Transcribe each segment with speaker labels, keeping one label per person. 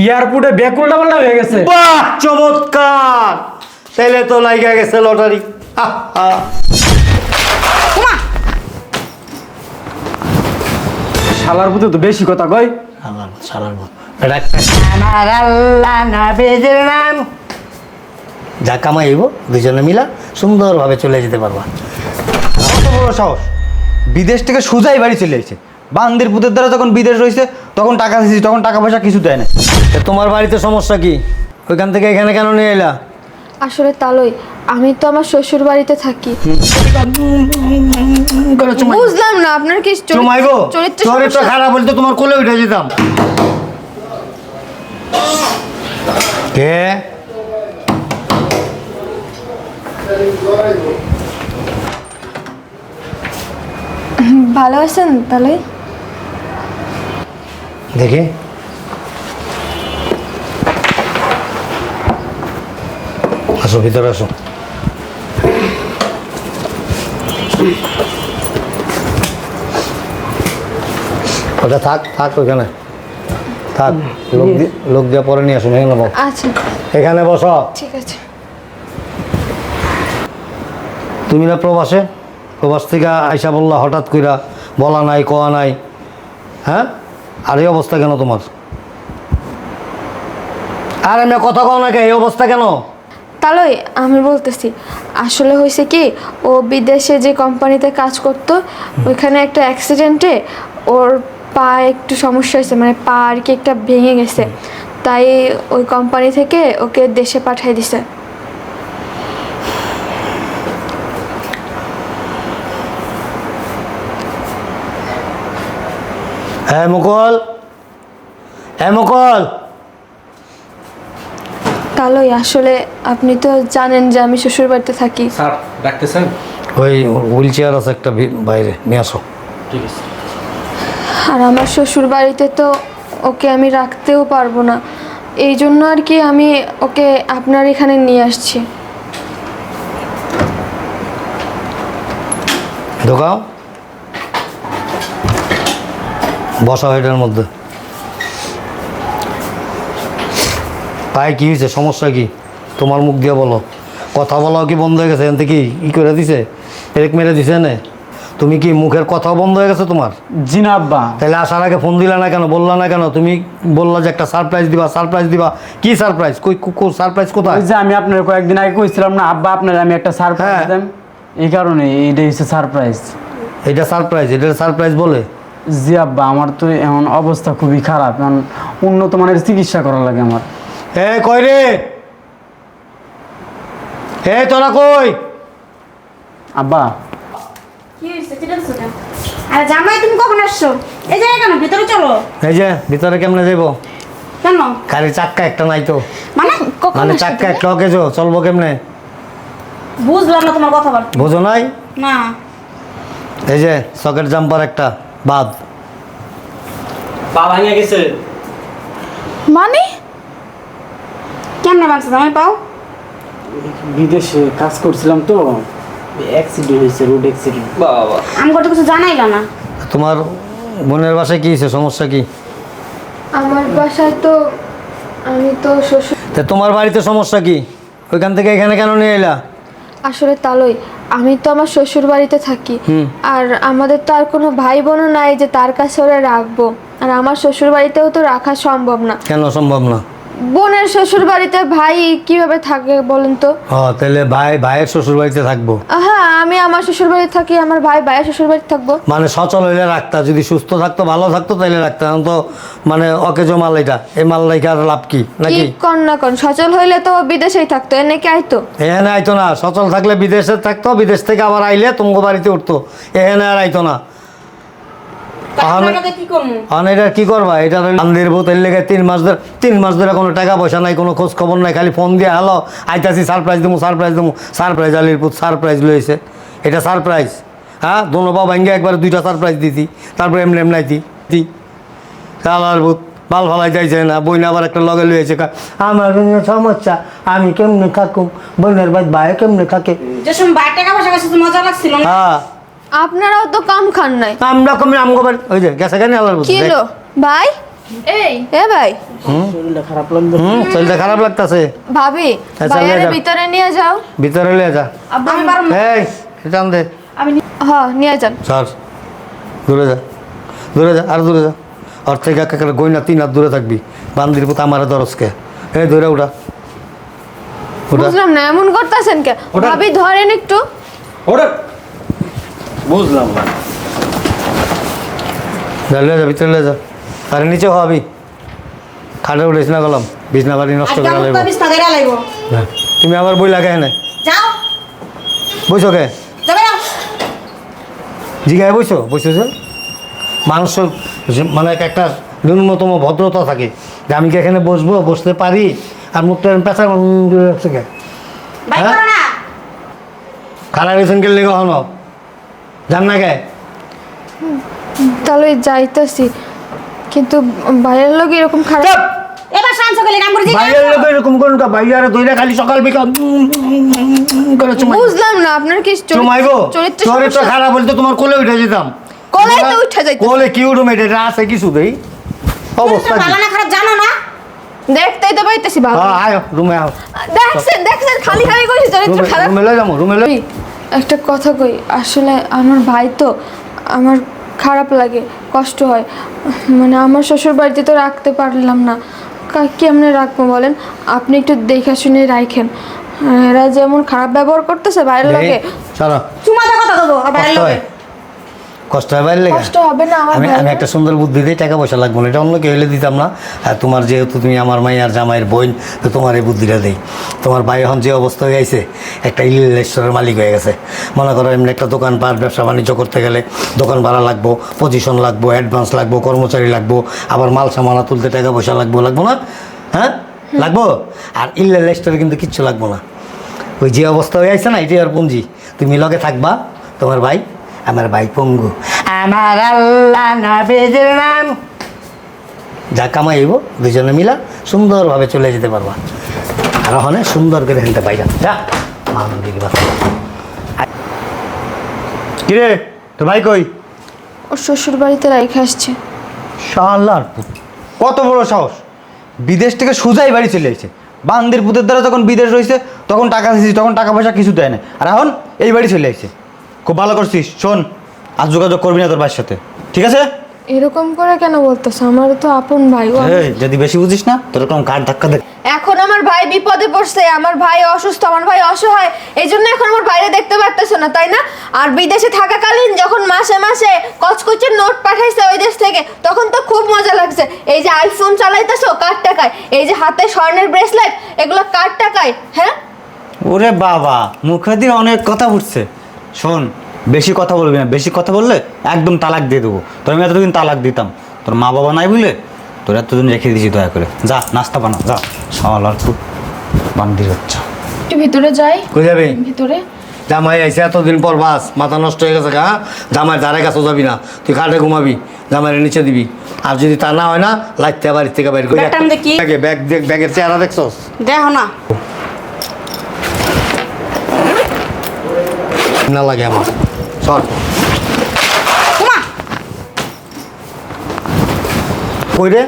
Speaker 1: এয়ারপোর্টে ব্যাগ উল্টা পাল্টা হয়ে গেছে।
Speaker 2: বাহ চমৎকার। তাইলে তো লাইগা গেছে লটারি। আহা।
Speaker 1: শালার পুতে তো বেশি কথা কয়।
Speaker 2: আমার সারার মত এটা একটা আমার আল্লাহ নাবিজের নাম যা কামাইব দুজনে মিলা সুন্দরভাবে চলে যেতে পারবা।
Speaker 3: কত বড় সাহস। বিদেশ থেকে সুজাই বাড়ি চলে এসেছে বান্দির পুতের দ্বারা যখন বিদেশ রয়েছে তখন টাকা দিয়েছি তখন টাকা পয়সা কিছু দেয় না
Speaker 2: তোমার বাড়িতে সমস্যা কি? ওইখান থেকে এখানে কেন নিয়ে এলা?
Speaker 4: আসলে তালই আমি তো আমার শ্বশুর বাড়িতে থাকি। বুঝলাম না আপনার কি চরিত্র-
Speaker 2: খারাপ বলতে তোমার কোলে উঠে যেতাম। কে?
Speaker 4: ভালো আছেন তালই?
Speaker 2: দেখি। আসো ভিতরে আসো। ওটা থাক থাক ওইখানে। থাক লোক দিয়ে লোক দিয়ে পরে নিয়ে আসুন এখানে বস
Speaker 4: আচ্ছা।
Speaker 2: এখানে বসো।
Speaker 4: ঠিক আছে।
Speaker 2: তুমি না প্রবাসে? প্রবাস থেকে আইসা বললা হঠাৎ কইরা বলা নাই কোয়া নাই। হ্যাঁ? আর এই অবস্থা কেন তোমার? আর এমনি কথা কও না কে এই অবস্থা কেন?
Speaker 4: তালই, আমি বলতেছি, আসলে হয়েছে কি, ও বিদেশে যে কোম্পানিতে কাজ করত, ওইখানে একটা অ্যাক্সিডেন্টে ওর পা একটু সমস্যা হয়েছে মানে পা আর কি একটা ভেঙে গেছে। তাই ওই কোম্পানি থেকে ওকে দেশে পাঠিয়ে দিছে।
Speaker 2: হ্যাঁ মুকল? হ্যাঁ মুকল?
Speaker 4: তালই আসলে আপনি তো জানেন যে আমি শ্বশুর বাড়িতে থাকি।
Speaker 1: স্যার ডাকতেছেন?
Speaker 2: ওই হুইল চেয়ার আছে একটা বাইরে নিয়ে আসো।
Speaker 1: ঠিক আছে।
Speaker 4: আর আমার শ্বশুর বাড়িতে তো ওকে আমি রাখতেও পারব না। এই জন্য আর কি আমি ওকে আপনার এখানে নিয়ে আসছি।
Speaker 2: ঢোকাও। বসা এটার মধ্যে। পায়ে কি হয়েছে সমস্যা কি? তোমার মুখ দিয়ে বলো। কথা বলাও কি বন্ধ হয়ে গেছে? এনতে কি ই করে দিছে? এরেক মেরে দিছে না তুমি কি মুখের কথাও বন্ধ হয়ে গেছে তোমার?
Speaker 1: জি না আব্বা।
Speaker 2: তাহলে আসার আগে ফোন দিলা না কেন? বললা না কেন? তুমি বললা যে একটা সারপ্রাইজ দিবা সারপ্রাইজ দিবা। কি সারপ্রাইজ কই সারপ্রাইজ কোথায়?
Speaker 1: যে আমি আপনার কয়েকদিন আগে কইছিলাম না আব্বা আপনার আমি একটা সারপ্রাইজ
Speaker 2: হ্যাঁ।
Speaker 1: দিতাম এই কারণে এইটাই হচ্ছে সারপ্রাইজ
Speaker 2: এটা সারপ্রাইজ এটা সারপ্রাইজ বলে?
Speaker 1: জি আব্বা আমার তো এখন অবস্থা খুবই খারাপ। এখন উন্নত মানের চিকিৎসা করা লাগে আমার।
Speaker 2: এ কই রে? এ তোরা কই?
Speaker 1: আব্বা।
Speaker 5: কি কেন? আরে জামাই তুমি কখন আসছো? এই জায়গায় কেন? ভিতরে চলো।
Speaker 2: এই যে ভিতরে কেমনে যাইবো?
Speaker 5: কেন?
Speaker 2: গাড়ির চাক্কা একটা নাই তো।
Speaker 5: মানে
Speaker 4: কখন
Speaker 2: মানে চাক্কা একটা অকেজো চলবো কেমনে?
Speaker 5: বুঝলাম না তোমার কথাবার্তা
Speaker 2: বোঝো নাই?
Speaker 5: না।
Speaker 2: এই যে সকেট জাম্পার একটা বাদ।
Speaker 1: পা ভাঙে গেছে।
Speaker 4: মানে?
Speaker 5: কেমনে বাঁচছে জামাই পাও?
Speaker 1: বিদেশে কাজ করছিলাম তো অ্যাক্সিডেন্ট হয়েছে রোড অ্যাক্সিডেন্ট বাবা।
Speaker 5: আমি তো কিছু জানাইলা না।
Speaker 2: তোমার বোনের বাসায় কি হয়েছে সমস্যা কি?
Speaker 4: আমার বাসায় তো আমি তো শ্বশুর
Speaker 2: তা তোমার বাড়িতে সমস্যা কি? ওইখান থেকে এখানে কেন নিয়ে এলা?
Speaker 4: আসলে তালই আমি তো আমার শ্বশুর বাড়িতে থাকি। আর আমাদের তো আর কোনো ভাই বোনও নাই যে তার কাছে ওরা রাখব। আর আমার শ্বশুর বাড়িতেও তো রাখা সম্ভব না।
Speaker 2: কেন সম্ভব না?
Speaker 4: বোনের শ্বশুর বাড়িতে ভাই কীভাবে থাকে বলেন তো?
Speaker 2: ও তাহলে ভাই ভাইয়ের শ্বশুর বাড়িতে থাকব
Speaker 4: হ্যাঁ আমি আমার শ্বশুর বাড়িতে থাকি আমার ভাই ভাইয়ের শ্বশুর বাড়িতে থাকব।
Speaker 2: মানে সচল হইলে রাখতা যদি সুস্থ থাকতো ভালো থাকতো তাহলে রাখতা এখন তো মানে অকেজো মাল এটা এই মাল রেখে আর লাভ কি
Speaker 4: কি
Speaker 2: নাকি?
Speaker 4: কন না কন সচল হইলে তো বিদেশেই থাকতো এনে কি আইতো?
Speaker 2: এখানে আইতো না সচল থাকলে বিদেশে থাকতো বিদেশ থেকে আবার আইলে তোমাকে বাড়িতে উঠতো এখানে আর আইতো না তাহলে
Speaker 5: টাকাতে কি করব
Speaker 2: এখন এটা কি করবা? এটা আন্দির বোতেল লেগে তিন মাস ধরে তিন মাস ধরে কোনো টাকা পয়সা নাই কোনো খোঁজ খবর নাই খালি ফোন দিয়ে হ্যালো আইতাছি সারপ্রাইজ দেবো সারপ্রাইজ দেবো সারপ্রাইজ আলির পুত সারপ্রাইজ লইছে। এটা সারপ্রাইজ। হ্যাঁ দোনো বাবা ভাঙ্গে একবার দুইটা সারপ্রাইজ দিতি তারপরে এমনি এমনাইতি দি আলার যাইছে না আবার একটা লগে লইছে আমার সমস্যা আমি কেমনে থাকুম? বোনের ভাই ভাই কেমনে থাকে? হ্যাঁ।
Speaker 4: আপনারাও তো কাম খান নাই।
Speaker 2: আমরা কমে আমগো বাড়ি ওই যে গেছে কেন আলার
Speaker 4: কি হলো? ভাই? এই। এ ভাই?
Speaker 1: শরীরটা খারাপ লাগবে
Speaker 2: হুম শরীরটা খারাপ লাগতাছে।
Speaker 4: ভাবি
Speaker 2: আচ্ছা,
Speaker 4: বাইরে
Speaker 2: নিয়ে যাও।
Speaker 4: ভিতরে নিয়ে যাও।
Speaker 2: ভিতরে লিয়ে যা।
Speaker 5: আমি না।
Speaker 2: এই টান দে।
Speaker 4: আমি হ নিয়ে যান।
Speaker 2: সর দূরে যা। দূরে যা আর দূরে যা। ওর থেকে একেবারে গইনা তিন হাত দূরে থাকবি। বান্দির পুত আমার দরজকে এই দূরে উঠা।
Speaker 4: বুঝলাম না এমন করতেছেন কে? ভাবি ধরেন একটু।
Speaker 2: ওটা
Speaker 1: বুঝলাম না।
Speaker 2: যা ভিতরে লিয়ে যা। আরে নিচে হবি খাটে উঠেছ না গেলাম। বিছনা বাড়ি নষ্ট করে লাগবো। তুমি আবার বই লাগাই না
Speaker 5: যাও।
Speaker 2: বইছো কে? জিগায় বইছো? বইছো যে? মানুষ মানে একটা ন্যূনতম ভদ্রতা থাকে। যে আমি কি এখানে বসবো? বসতে পারি? আর মুখটা পেঁচা রাখছে কে? হ্যাঁ? খারাপ রেশন গেলে কখনো? জান না কে?
Speaker 4: তাহলে যাইতাছি। কিন্তু বাইরের লোক এরকম খারাপ
Speaker 5: এবার শান্ত গেলে কাম করে
Speaker 2: বাইরের লোক এরকম করুন কা বাইরে দইরা খালি সকাল বিকাল করে চুমাই
Speaker 4: বুঝলাম না আপনার কি
Speaker 2: চুমাইবো?
Speaker 4: চরিত্র?
Speaker 2: খারাপ বলতে তোমার কোলে উঠে যেতাম।
Speaker 4: কোলে তো উঠে যাইতো।
Speaker 2: কোলে কি উঠবে এটা? আছে কিছু দেই? অবস্থা কি?
Speaker 5: ভালো না খারাপ জানো না?
Speaker 4: দেখতেই তো পাইতেছি বাবা।
Speaker 2: হ্যাঁ আয় রুমে আও
Speaker 4: দেখছেন দেখছেন খালি খালি কইছি চরিত্র খারাপ।
Speaker 2: রুমে লয়ে যাব রুমে
Speaker 4: ভাবি, একটা কথা কই আসলে আমার ভাই তো আমার খারাপ লাগে কষ্ট হয়। মানে আমার শ্বশুর বাড়িতে তো রাখতে পারলাম না। কা- কেমনে রাখব বলেন? আপনি একটু দেখে শুনে রাখেন এরা যেমন খারাপ ব্যবহার করতেছে বাইরের লোকে
Speaker 2: চলো
Speaker 5: চুমাতে কথা দেবো বাইরের লোকে
Speaker 2: কষ্ট বাইরে
Speaker 4: কষ্ট হবে না আমার
Speaker 2: আমি আমি একটা সুন্দর বুদ্ধি দিই টাকা পয়সা লাগবে না এটা অন্য কেউ হলে দিতাম না। আর তোমার যেহেতু তুমি আমার মাইয়ার জামাইয়ের বোন তো তোমার এই বুদ্ধিটা দেই। তোমার ভাই এখন যে অবস্থা হয়ে গেছে একটা রেস্টোরের মালিক হয়ে গেছে। মনে করো এমনি একটা দোকান পাট ব্যবসা বাণিজ্য করতে গেলে দোকান ভাড়া লাগবো পজিশন লাগবো অ্যাডভান্স লাগবো কর্মচারী লাগবো আবার মাল সামানা তুলতে টাকা পয়সা লাগবো লাগবো না? হ্যাঁ? লাগবো? আর ইলিল রেস্টোরে কিন্তু কিচ্ছু লাগবো না। ওই যে অবস্থা হয়ে আছে না এটাই আর পুঞ্জি। তুমি লগে থাকবা তোমার ভাই। আমার ভাই পঙ্গু। আমার আল্লাহ নাবিজের নাম। যা কামাইব দুজনে মিলা সুন্দরভাবে চলে যেতে পারবা। আর ওখানে সুন্দর করে হেনতে পাইরা। যা মানবিক
Speaker 3: কিরে তো ভাই কই?
Speaker 4: ওর শ্বশুর বাড়িতে রেখে আসছে।
Speaker 2: শালার
Speaker 3: কত বড় সাহস। বিদেশ থেকে সুজাই বাড়ি চলে এসেছে। বান্দির পুতের দ্বারা যখন বিদেশ রয়েছে তখন টাকা দিয়েছি তখন টাকা পয়সা কিছু দেয় না। আর এখন এই বাড়ি চলে এসেছে। খুব ভালো করছিস শোন আর যোগাযোগ করবি না তোর ভাইয়ের সাথে ঠিক আছে?
Speaker 4: এরকম করে কেন বলতেছে? আমার তো আপন ভাই ও
Speaker 3: এই যদি বেশি বুঝিস না তোর এরকম কার ধাক্কা দেখ।
Speaker 4: এখন আমার ভাই বিপদে পড়ছে আমার ভাই অসুস্থ আমার ভাই অসহায় এই জন্য এখন আমার বাইরে দেখতে পারতেছো না তাই না? আর বিদেশে থাকাকালীন যখন মাসে মাসে কচকচের নোট পাঠাইছে ওই দেশ থেকে তখন তো খুব মজা লাগছে। এই যে আইফোন চালাইতেছো কার টাকায়? এই যে হাতে স্বর্ণের ব্রেসলেট এগুলো কার টাকায়? হ্যাঁ?
Speaker 3: ওরে বাবা মুখে দিয়ে অনেক কথা উঠছে। শোন বেশি কথা বলবি না। বেশি কথা বললে একদম তালাক দিয়ে দেবো। তোর আমি এতদিন তালাক দিতাম। তোর মা বাবা নাই বুঝলে তোর এতদিন রেখে দিয়েছি দয়া করে। যা নাস্তা বানা যা। সালার খুব বান্দির হচ্ছে
Speaker 4: একটু ভিতরে যাই।
Speaker 2: কই যাবি?
Speaker 4: ভিতরে।
Speaker 2: জামাই আইসে এতদিন পর বাস মাথা নষ্ট হয়ে গেছে হ্যাঁ জামাই ধারে কাছে যাবি না। তুই খাটে ঘুমাবি জামাইয়ের নিচে দিবি। আর যদি তা না হয় না লাইতে বাড়ির থেকে বাইর করে। ব্যাগ দেখ ব্যাগের চেহারা দেখছস?
Speaker 5: দেখো না।
Speaker 2: না লাগে আমার। সর
Speaker 5: তোমা
Speaker 2: কই রে?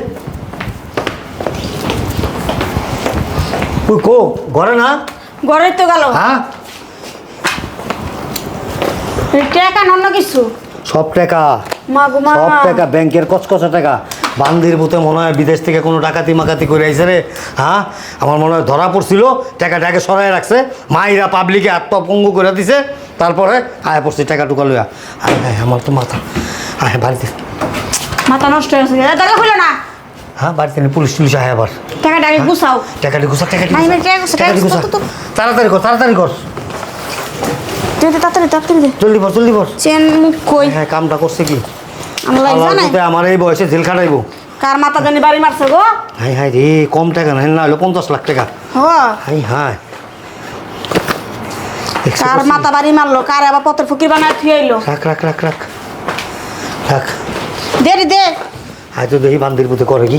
Speaker 2: কই কো? ঘরে না?
Speaker 5: ঘরে তো গেল।
Speaker 2: হ্যাঁ?
Speaker 5: টাকা অন্য কিছু?
Speaker 2: সব টাকা।
Speaker 5: মা গো মা।
Speaker 2: সব টাকা ব্যাংকের কচকচা টাকা। বান্দির বুতে মনে হয় বিদেশ থেকে কোনো ডাকাতি মাকাতি করে আইসে রে। হ্যাঁ? আমার মনে হয় ধরা পড়ছিল টাকাটাকে সরাই রাখছে মাইরা পাবলিকে আত্মপঙ্গু করে দিছে তারপরে আয় পড়ছি টাকা টুকা লইয়া। আয় আয় আমার তো মাথা। আয় বাড়িতে।
Speaker 5: মাথা নষ্ট হয়ে গেছে। টাকা হইল না।
Speaker 2: হ্যাঁ বাড়িতে নিয়ে পুলিশ টুলিশ আয় আবার।
Speaker 5: টাকাটা আগে গুছাও।
Speaker 2: টাকাটি ঘুষা টাকাটি
Speaker 5: টাকা
Speaker 2: টাকাটি
Speaker 5: টাকা তো।
Speaker 2: তাড়াতাড়ি কর তাড়াতাড়ি কর।
Speaker 5: তাড়াতাড়ি তাড়াতাড়ি
Speaker 2: জলদি কর জলদি কর।
Speaker 5: চেন মুখ কই
Speaker 2: হ্যাঁ কামটা করছে কি?
Speaker 5: আমার
Speaker 2: এই বয়সে জেল খাটাইবো।
Speaker 5: কার মাথা জানি বাড়ি মারছে গো?
Speaker 2: হাই হাই রে কম টাকা না না হলো পঞ্চাশ লাখ টাকা। High high.
Speaker 5: কার মাথা বাড়ি মারলো? কার আবার পত্র ফকির বানায় থুয়ে আইলো?
Speaker 2: রাখ রাখ রাখ রাখ। রাখ।
Speaker 5: দে রে দে।
Speaker 2: হাই তো দেখি বান্দির পুতে করে কি।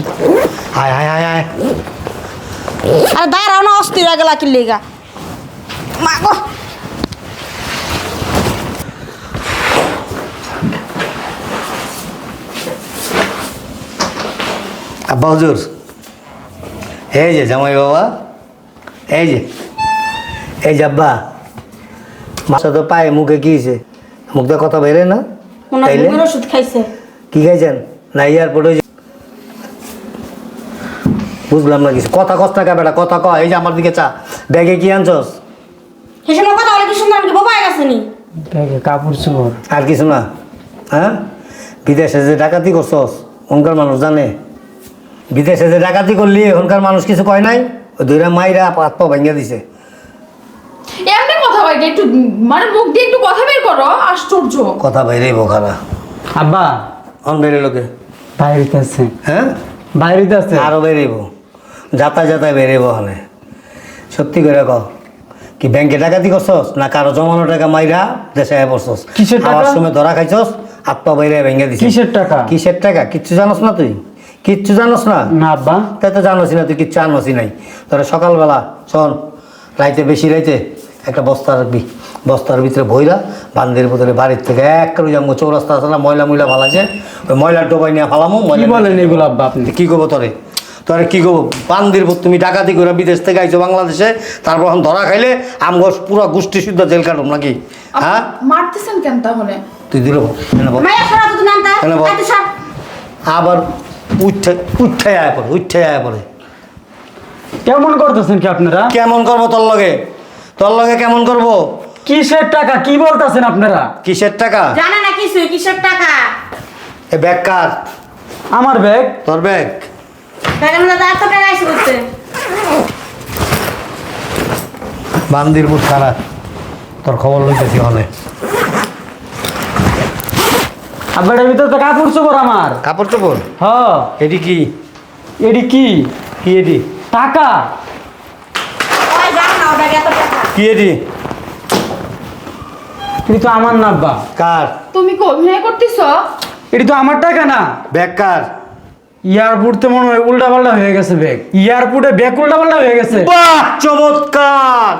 Speaker 2: হাই হাই হাই হাই
Speaker 5: আরে দাঁড়াও না অস্থির হয়ে গেলা কি লেগা? মা গো।
Speaker 2: আব্বা হুজুর এই যে জামাই বাবা এই যে এই যে আব্বা মাসা তো পায়ে মুখে কি হয়েছে? মুখ দিয়ে কথা বেরে না? তাইলে?
Speaker 5: ওষুধ খাইছে।
Speaker 2: কি খাইছেন? না এয়ারপোর্টে বুঝলাম না কিছু। কথা কষ্ট টাকা বেটা কথা কয় এই যে আমার দিকে চা। ব্যাগে কি আনছস?
Speaker 5: সে কথা বলে কি সুন্দর কি বোবা গেছে নি?
Speaker 1: ব্যাগে কাপড় চোপড়।
Speaker 2: আর কিছু না হ্যাঁ? বিদেশে যে ডাকাতি করছস ওনকার মানুষ জানে। বিদেশে যে ডাকাতি করলি ওনকার মানুষ কিছু কয় নাই? ওই দুইটা মাইরা হাত পা ভেঙে দিছে।
Speaker 6: এমনি কথা বলতে একটু মানে মুখ দিয়ে একটু কথা বের করো আশ্চর্য।
Speaker 2: কথা বাইরেই বোখারা
Speaker 1: আব্বা
Speaker 2: অন বেরে লোকে।
Speaker 1: বাইরেতে আছে।
Speaker 2: হ্যাঁ?
Speaker 1: বাইরেতে আছে?
Speaker 2: আরও বেরেব যাতা যাতায় বেরেব হলে সত্যি করে ক কি ব্যাংকে ডাকাতি করছস না কারও জমানো টাকা মাইরা দেশে আয় পড়ছস?
Speaker 1: কিসের টাকা?
Speaker 2: সময় ধরা খাইছস হাত পা বাইরে ভেঙে দিছিস
Speaker 1: কিসের টাকা?
Speaker 2: কিসের টাকা? কিচ্ছু জানোস না তুই? কিচ্ছু জানোস না?
Speaker 1: না আব্বা।
Speaker 2: তাই তো জানোসই না তুই কিচ্ছু আনোসই নাই। তোরা সকালবেলা শোন রাইতে বেশি রাইতে একটা বস্তা রাখবি। বস্তার ভিতরে ভইরা বান্দির বোতলে বাড়ির থেকে এক করে যাব চৌরাস্তা আছে না ময়লা ময়লা ফালাছে ওই ময়লার ডোবাই নিয়ে ফালামো
Speaker 1: বলেন এগুলো আব্বা আপনি?
Speaker 2: কি করব তোরে? তোরে কি করব? বান্দির তুমি ডাকাতি করে বিদেশ থেকে আইছো বাংলাদেশে তারপর এখন ধরা খাইলে আম আমগো পুরো গোষ্ঠী শুদ্ধ জেল কাটুম নাকি? হ্যাঁ?
Speaker 6: মারতেছেন কেন তাহলে?
Speaker 2: তুই দিল? আবার উঠে উঠে আয় পড়ে উঠে আয় পড়ে।
Speaker 1: কেমন করতেছেন কি আপনারা?
Speaker 2: কেমন করব তোর লগে? তোর লগে কেমন করব?
Speaker 1: কিসের টাকা? কি বলতেছেন আপনারা?
Speaker 2: কিসের টাকা?
Speaker 5: জানে না কিছু কিসের টাকা?
Speaker 2: এ ব্যাগ কার?
Speaker 1: আমার ব্যাগ।
Speaker 2: তোর ব্যাগ?
Speaker 5: টাকা মধ্যে টাকা এসে করতে
Speaker 2: খারাপ তোর খবর লইতেছি হলে
Speaker 1: আব্বা ভিতরে তো কাপড় চোপড় আমার।
Speaker 2: কাপড় চোপড়?
Speaker 1: হ।
Speaker 2: এটি কি?
Speaker 1: এটি কি?
Speaker 2: কি এটি?
Speaker 1: টাকা।
Speaker 2: কি এটি?
Speaker 1: এটি তো আমার না আব্বা।
Speaker 2: কার?
Speaker 6: তুমি কি অভিনয় করতেছ?
Speaker 1: এটি তো আমার টাকা না।
Speaker 2: ব্যাগ কার?
Speaker 1: এয়ারপোর্টে মনে হয় উল্টা পাল্টা হয়ে গেছে ব্যাগ। এয়ারপোর্টে ব্যাগ উল্টা পাল্টা হয়ে গেছে।
Speaker 2: বাহ চমৎকার!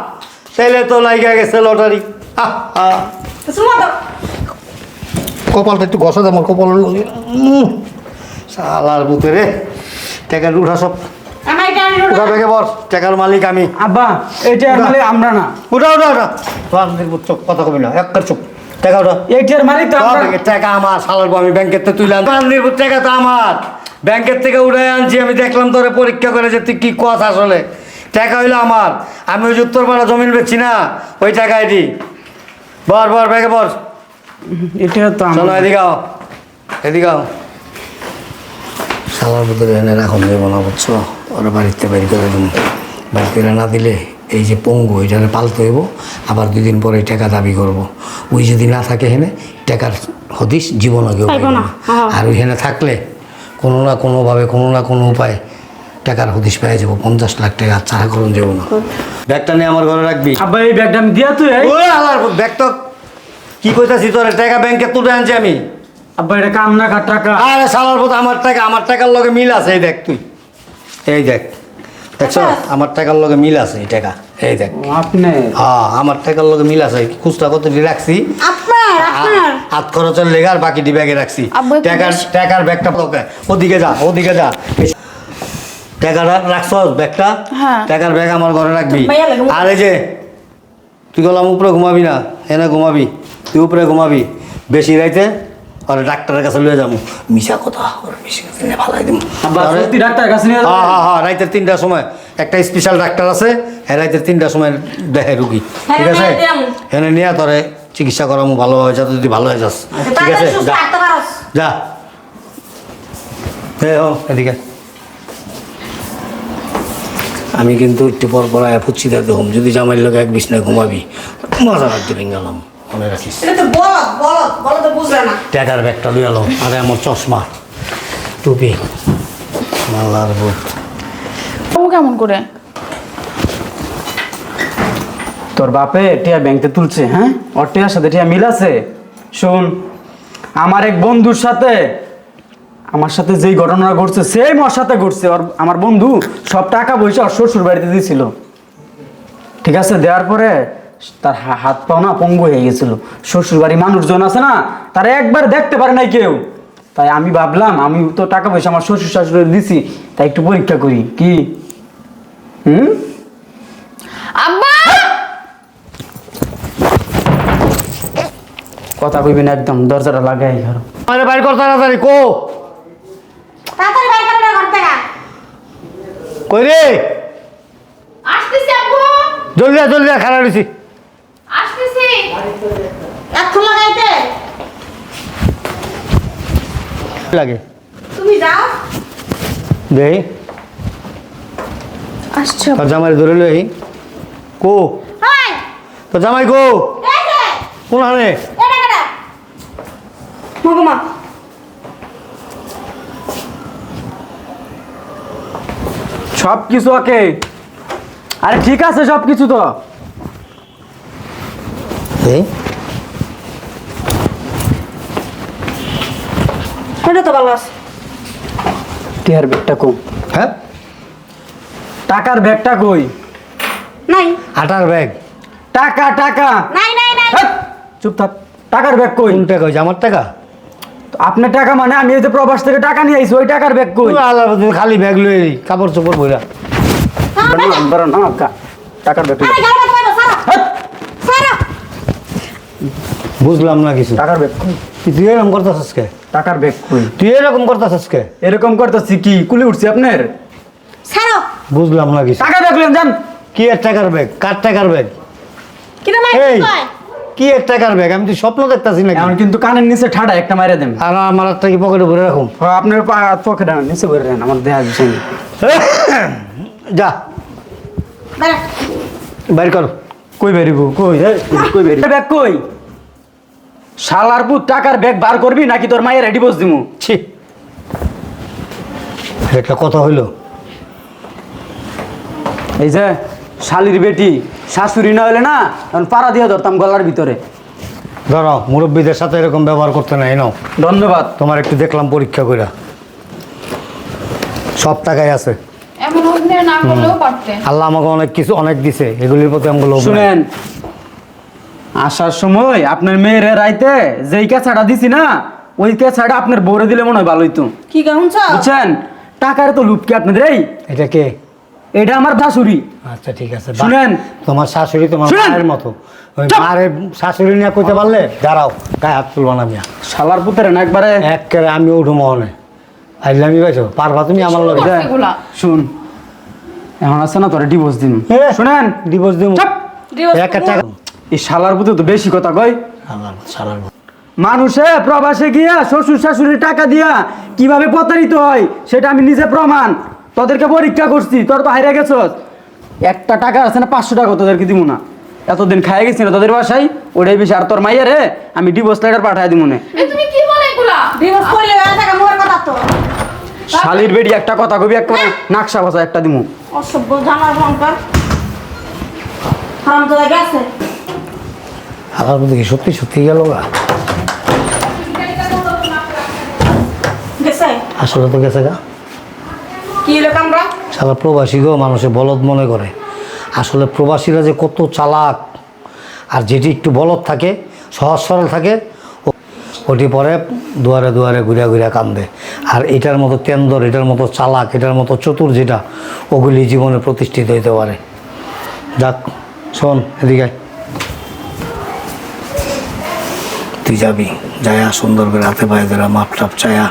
Speaker 2: তাইলে তো লাইগা গেছে লটারি। আহ, আহ।
Speaker 5: তো
Speaker 2: কপালটা একটু ঘষা দে আমার কপাল সালার বুতে রে। টাকার উঠা সব। উঠা। ব্যাগে বস টাকার মালিক আমি।
Speaker 1: আব্বা এটা মানে আমরা না।
Speaker 2: উঠা উঠা উঠা। বুত চোখ কথা কবি না। এক চোখ। টাকা উঠা।
Speaker 1: এইটার মালিক তো
Speaker 2: টাকা আমার সালার আমি ব্যাংকের থেকে তুলে টাকা তো আমার। ব্যাংকের থেকে উঠে আনছি আমি দেখলাম তোরে পরীক্ষা করে যে তুই কি কথা আসলে। টাকা হইল আমার। আমি ওই যে উত্তরপাড়া জমিন বেচছি না ওই টাকা এটি। বর বর ব্যাগে বর
Speaker 1: এটা তো
Speaker 2: চলো এদিকে আও। এদিকে আও। শালার ভিতরে এনে রাখুন দেবো না বুঝছ? ওরা বাড়িতে বের করে দেবো বাড়ি করে না দিলে এই যে পঙ্গু এটারে পালতে হইব। আবার দুই দিন পরে টাকা দাবি করব। ওই যদি না থাকে হেনে টাকার হদিস জীবন
Speaker 5: হ্যাঁ।
Speaker 2: আর ওইখানে থাকলে কোনো না কোনোভাবে কোনো না কোনো উপায় টাকার হদিস পেয়ে যাব। পঞ্চাশ লাখ টাকা চারা করুন যাব না। ব্যাগটা নিয়ে আমার ঘরে রাখবি।
Speaker 1: আব্বা এই ব্যাগটা আমি দিয়া তুই
Speaker 2: ওই ব্যাগ তো কি কইতাছি তোর? টাকা ব্যাংকে তুলে আনছি আমি।
Speaker 1: আব্বা এটা কাম না কার টাকা?
Speaker 2: আরে সালার পথ আমার টাকা আমার টাকার লগে মিল আছে এই দেখ তুই। এই দেখ। দেখছ? আমার টাকার লগে মিল আছে এই টাকা। এই দেখ।
Speaker 1: আপনি?
Speaker 2: হ্যাঁ আমার টাকার লগে মিল আছে খুচরা কত রাখছি?
Speaker 5: আপনার আপনার।
Speaker 2: হাত খরচের লেগে আর বাকিটি ব্যাগে রাখছি। টাকার টাকার ব্যাগটা ওদিকে যা ওদিকে যা। টাকাটা রাখছ ব্যাগটা?
Speaker 6: হ্যাঁ।
Speaker 2: টাকার ব্যাগ আমার ঘরে রাখবি। আর এই যে তুই গেলাম উপরে ঘুমাবি না এনে ঘুমাবি। তুই উপরে ঘুমাবি। বেশি রাইতে আর ডাক্তারের কাছে লয়ে যাব। মিশা কথা ওর মিশা ভালাই দিম।
Speaker 1: আব্বা সত্যি ডাক্তার কাছে নিয়ে
Speaker 2: হ্যাঁ হ্যাঁ হ্যাঁ রাইতের তিনটার সময়। একটা স্পেশাল ডাক্তার আছে হ্যাঁ রাইতের তিনটার সময় দেখে রুগী।
Speaker 5: হ্যাঁ,
Speaker 2: ঠিক আছে? এনে নিয়ে তোরে চিকিৎসা করামু ভালো হয়ে যাতে যদি ভালো হয়ে যাস। ঠিক আছে? যা।
Speaker 5: থাকতে পারস।
Speaker 2: যা। এ হো এদিকে। আমি কিন্তু একটু পর পর আয়া ফুচ্ছি দেখতে ঘুম। যদি জামাইয়ের লোক এক বিছনায় ঘুমাবি মজা রাখতে গেলাম। মনে রাখিস।
Speaker 5: এটা তো বলদ বলদ বলদ বুঝলে না।
Speaker 2: টাকার ব্যাগটা এলো আরে আমার চশমা। টুপি। মাল্লার বুট।
Speaker 6: ও কেমন করে?
Speaker 1: তোর বাপে টিয়া ব্যাংকে তুলছে হ্যাঁ? ওর টিয়ার সাথে টিয়া মিল আছে? শোন আমার এক বন্ধুর সাথে আমার সাথে যেই ঘটনা ঘটছে সেম ওর সাথে ঘটছে। ওর আমার বন্ধু সব টাকা পয়সা ওর শ্বশুর বাড়িতে দিয়েছিল ঠিক আছে? দেওয়ার পরে তার হাত পাও না পঙ্গু হয়ে গেছিল। শ্বশুর বাড়ি মানুষজন আছে না তারা একবার দেখতে পারে নাই কেউ। তাই আমি ভাবলাম আমি তো টাকা পয়সা আমার শ্বশুর শাশুড়ি দিছি তাই একটু পরীক্ষা করি। কি? হুম?
Speaker 6: আব্বা!
Speaker 1: কথা কইবেন একদম দরজাটা লাগাই ঘর
Speaker 2: আরে বাইর কর তাড়াতাড়ি কো।
Speaker 5: তাড়াতাড়ি বাইর করে না ঘর থেকে।
Speaker 2: কই রে?
Speaker 6: আসতেছি আব্বু।
Speaker 2: জলদি জলদি খারাপ হয়েছি
Speaker 6: আসতেছি।
Speaker 5: লাগাইতে।
Speaker 2: লাগে।
Speaker 5: তুমি যাও।
Speaker 2: দেই। তোর জামাই ধরে লই কো।
Speaker 5: হাই
Speaker 2: তোর জামাই কো।
Speaker 5: এই
Speaker 2: কোন হানে?
Speaker 5: মগমা
Speaker 1: সব কিছু ওকে। আরে ঠিক আছে সব কিছু তো।
Speaker 2: এই
Speaker 5: এটা তো ভালো আছে?
Speaker 1: টিয়ার ব্যাগটা কম
Speaker 2: হ্যাঁ?
Speaker 1: টাকার ব্যাগটা কই?
Speaker 5: নাই।
Speaker 2: আটার ব্যাগ।
Speaker 1: টাকা টাকা!
Speaker 5: নাই নাই নাই।
Speaker 1: চুপ থাক। টাকার ব্যাগ কই?
Speaker 2: কোন টাকা হয়েছে আমার টাকা?
Speaker 1: আপনার টাকা মানে আমি এই যে প্রবাস থেকে টাকা নিয়ে আইছি ওই টাকার ব্যাগ কই?
Speaker 2: তুমি খালি ব্যাগ লই কাপড় চোপড় বইরা।
Speaker 1: টাকার ব্যাগ কই?
Speaker 5: আরে গাড়ি বাদ করো সারা
Speaker 1: হেৎ,
Speaker 5: সারা
Speaker 2: বুঝলাম না কিছু।
Speaker 1: টাকার ব্যাগ কই?
Speaker 2: তুই এরকম করতেছিস কে
Speaker 1: টাকার ব্যাগ কই?
Speaker 2: তুই এরকম করতেছিস কে
Speaker 1: এরকম করতেছি কি? কুলি উঠছি আপনার?
Speaker 5: সারা
Speaker 2: বুঝলাম না কিছু।
Speaker 1: টাকা দেখলেন জান
Speaker 2: কি এক টাকার ব্যাগ? কার টাকার ব্যাগ?
Speaker 5: কিটা মাই
Speaker 2: এই
Speaker 5: কয়?
Speaker 2: কি এক টাকার ব্যাগ? আমি তো স্বপ্ন দেখতাছি নাকি?
Speaker 1: এখন কিন্তু কানের নিচে ঠাডা একটা মাইরে দেন।
Speaker 2: আর আমার একটা কি পকেটে ভরে রাখুন
Speaker 1: আপনার পকেটে নিচে ভরে দেন আমার দেহা বিষয় নেই।
Speaker 2: যা। বাইর কর।
Speaker 1: কই বেরিব? কই? কই বেরিব? ব্যাগ কই? শালার পুত টাকার ব্যাগ বার করবি নাকি তোর মায়ের রেডি বস দিমু?
Speaker 2: ছি। একটা কথা হইল।
Speaker 1: এই যে শালির বেটি শাশুড়ি না হলে না এখন পাড়া দিয়ে ধরতাম গলার ভিতরে।
Speaker 2: ধরো মুরব্বীদের সাথে এরকম ব্যবহার করতে নাই নাও।
Speaker 1: ধন্যবাদ।
Speaker 2: তোমার একটু দেখলাম পরীক্ষা কইরা। সব টাকাই আছে।
Speaker 6: এমন অভিনয় না করলেও পারতে
Speaker 2: আল্লাহ আমাকে অনেক কিছু অনেক দিছে এগুলির প্রতি আমাকে লোভ নাই।
Speaker 1: শুনেন আসার সময় আপনার মেয়ের রাইতে যেই দিছি না ওই আপনার বউরে দিলে মনে হয় ভালোই তো
Speaker 5: কি
Speaker 1: বুঝছেন? টাকার তো লুপকে আপনাদের এই।
Speaker 2: এটা কে?
Speaker 1: এটা আমার শাশুড়ি
Speaker 2: আচ্ছা ঠিক আছে
Speaker 1: শুনেন।
Speaker 2: তোমার শাশুড়ি তোমার
Speaker 1: শুনেন।
Speaker 2: মায়ের মতো। ওই
Speaker 1: চুপ।
Speaker 2: মায়ের শাশুড়ি নিয়ে কইতে পারলে দাঁড়াও গায়ে হাত তুলবা না মিয়া।
Speaker 1: শালার পুতের না একবারে।
Speaker 2: একেবারে আমি উঠো মহনে আইলামি পাইছো? পারবা তুমি আমার লগে।
Speaker 1: শুন। এখন আছে না তোরা ডিভোর্স দিন শুনেন
Speaker 2: ডিভোর্স দিব
Speaker 1: চুপ!
Speaker 2: এক টাকা
Speaker 1: এই শালার পুতে তো বেশি কথা
Speaker 2: শালার
Speaker 1: মানুষে প্রবাসে গিয়া শ্বশুর শাশুড়ির টাকা দিয়া কীভাবে প্রতারিত হয় সেটা আমি নিজে প্রমাণ। তোদেরকে পরীক্ষা করছি তোর তো হাইরা গেছস। একটা টাকা আছে না পাঁচশো টাকা তোদেরকে দিব না। এতদিন খাই গেছি না তোদের বাসায় ওটাই বেশি। আর তোর মাইয়া রে আমি ডিভোর্স লেটার পাঠাই দিব না।
Speaker 6: এ তুমি কি বলে এগুলা?
Speaker 5: ডিভোর্স করলে থাকে মোর কথা তো।
Speaker 1: শালির বেড়ি একটা কথা কবি একটা নাকশা ভাষা একটা দিমু।
Speaker 5: অসভ্য জানার ভয়ঙ্কর হারাম তো গেছে
Speaker 2: আমার মধ্যে সত্যি সত্যি গেল গা? আসলে তো গেছে গা।
Speaker 5: কি হলো কামরা?
Speaker 2: সারা প্রবাসী গো মানুষে বলদ মনে করে। আসলে প্রবাসীরা যে কত চালাক আর যেটি একটু বলদ থাকে সহজ সরল থাকে ওটি পরে দুয়ারে দুয়ারে ঘুরে ঘুরে কান্দে। আর এটার মতো তেন্দর এটার মতো চালাক, এটার মতো চতুর যেটা, ওগুলি জীবনে প্রতিষ্ঠিত হইতে পারে। যাক, শোন, এদিকে তুই যাবি, যায়া সুন্দর করে হাতে পায়ে ধরা, মাপ টাপ চায়া।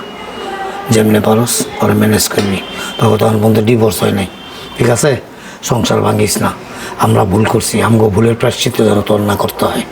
Speaker 2: যেমনি পারস, পরে ম্যানেজ করবি। তখন তখন পর্যন্ত ডিভোর্স হয় নাই। ঠিক আছে? সংসার ভাঙিস না। আমরা ভুল করছি, আমগো ভুলের প্রাশ্চিত্য যেন তোর না করতে হয়।